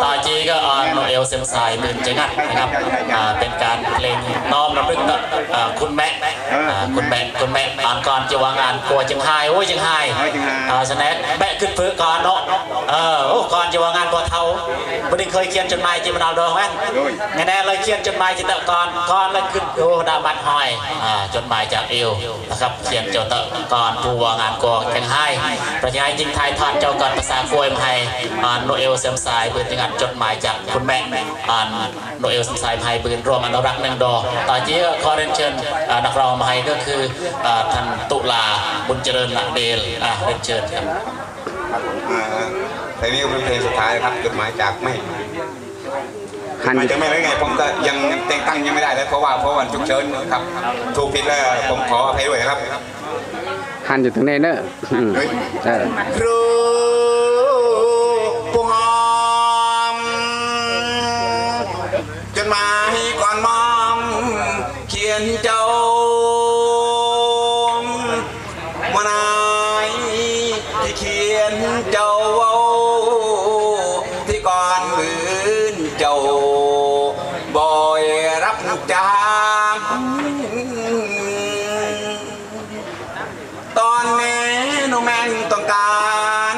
打 ลเซมสายมื่นจังงัดนะครับอ่าเป็นการเพลงน้อมรำลึกต่ออ่าคุณแม่อ่าคุณแม่คุณแม่อ่านก่อนจะวางงานกลัวจังไห้โอ้ยจังไห้อ่าสแน็คแบะขึ้นพื้นก่อนเนาะเออโอ้ก่อนจะวางงานกลัวเท่าไม่ได้เคยเขียนจดหมายจีมันเอาดองแม่นไงแน่เลยเขียนจดหมายจีเตะก่อนก่อนแล้วขึ้นโอ้ดาบัตรหอยอ่าจดหมายจากเอวนะครับเขียนเจ้าเตะก่อนผู้วางงานกลัวจังไห้ประชาชนจริงไทยทอดเจ้าก่อนภาษาคุยมาให้อ่าโนเอลเซมสายปืนจังงัดจดหมายจากคุณแม่อ่านโนเอลเซมสายภัยปืนรวมอนุรักษ์หนึ่งดอต่อจีก็ขอเรียนเชิญอ่านักร้องมาให้ก็คืออ่าท่านตุลาบุญเจริญละเดลอ่าเรียนเชิญครับอ่าเพลงนี้ก็เป็นเพลงสุดท้ายนะครับจดหมายจากไม่หันหมายจากไม่ได้ไงผมก็ยังแต่งตั้งยังไม่ได้เลยเพราะว่าเพราะวันฉุกเฉินครับถูกผิดแล้วผมขออภัยด้วยนะครับหันอยู่ตรงนี้เนอะอืมเฮ้ยใช่ครู เจ้ามาไหนที่เขียนเจ้าเว้าที่ก่อนมืนเจ้าบอยรับจางตอนนี้หนูแม่งต้องการ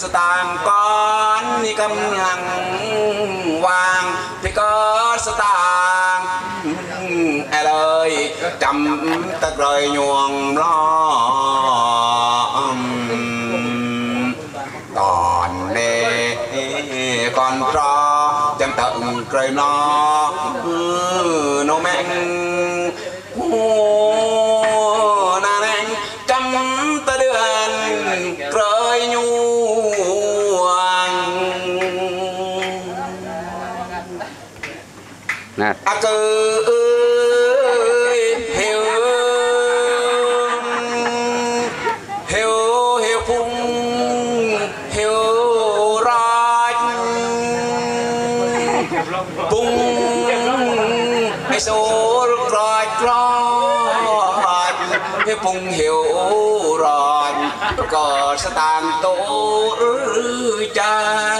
สตางค์ก้อนนี่กำลัง เลยจำตะเกยยวงล้อมตอนนี้ก่อนรอ พุงไอโซรกรอดกรอดเฮวพุงเฮวรอดก็สตางค์โตหรือจาง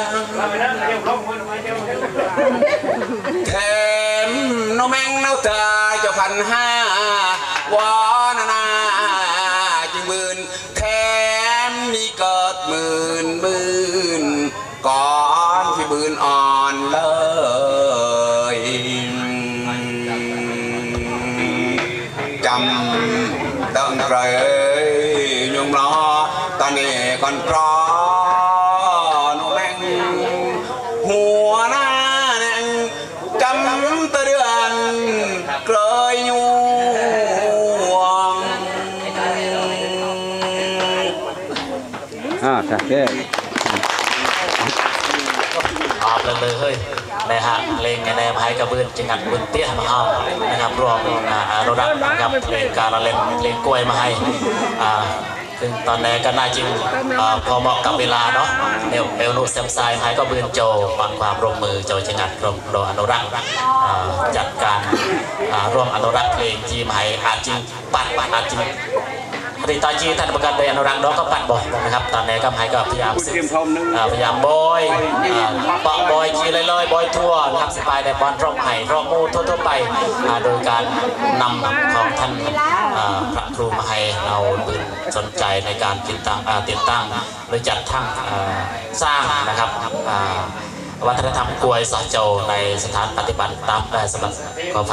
แถมน้องแมงนาตาเจ้าพันห้าวอนนาจึงมื่นแถมมีเกิดหมื่นหมื่นก่อนที่บืนอ่อนเลยำตั้งไรยงล้อตอนนี้ก่อนรอน้องแมงหัวหน้าแนงจำตะเดือนเกลยยวงอ่าโอเคออกเลยเลย เฮ้ยนะฮะเพลงแนมให้กระเบื้อนจังงัดบุญเตี้ยมาเอานะครับรวมอนุรักษ์นะครับเพลงการละเล่นเพลงกล้วยมาให้อ่าซึ่งตอนนี้ก็น่าจริงพอเหมาะกับเวลาเนาะเอลเอลนุแซมไซายให้ก็เบือนโจฟังความร่วมมือโจจังงัดรวมโดอนุรักษ์จัดการร่วมอนุรักษ์เพลงจีมให้อาจจริงปัดอาจจริง ปฏิตาจีท่านประกันโดยอนุรักษ์น้องก็ปัดบ่อยนะครับตอนนี้ก็ให้ก็พยายามสึกอ่าพยายามบอยอ่าเปาะบอยจีเลยเลยบอยทั่วนะครับสบายในบอลรอบไห่รอบมูทั่วๆไปอ่าโดยการนำของท่านอ่าพระครูมาให้เราตื่นสนใจในการติดตั้งอ่าติดตั้งหรือจัดทั้งอ่าสร้างนะครับอ่า วัฒนธรรมกวยสอโจในสถานปฏิบัติตามเอ่อสำหรับขอไฟ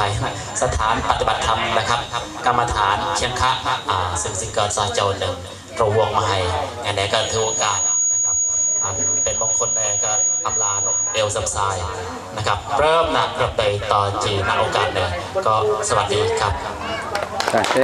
สถานปฏิบัติธรรมนะครับ กรรมฐานเชียงคะอ่าซึ่งสิงเกิดสอโจหนึ่งตระวงมาให้งานไหนก็ถือโอกาสนะครับเป็นมงคลในก็อำลาเอลซัมไซนะครับ เริ่มนะกระไปต่อจีนโอกาสหนึ่งก็สวัสดีครับโอเค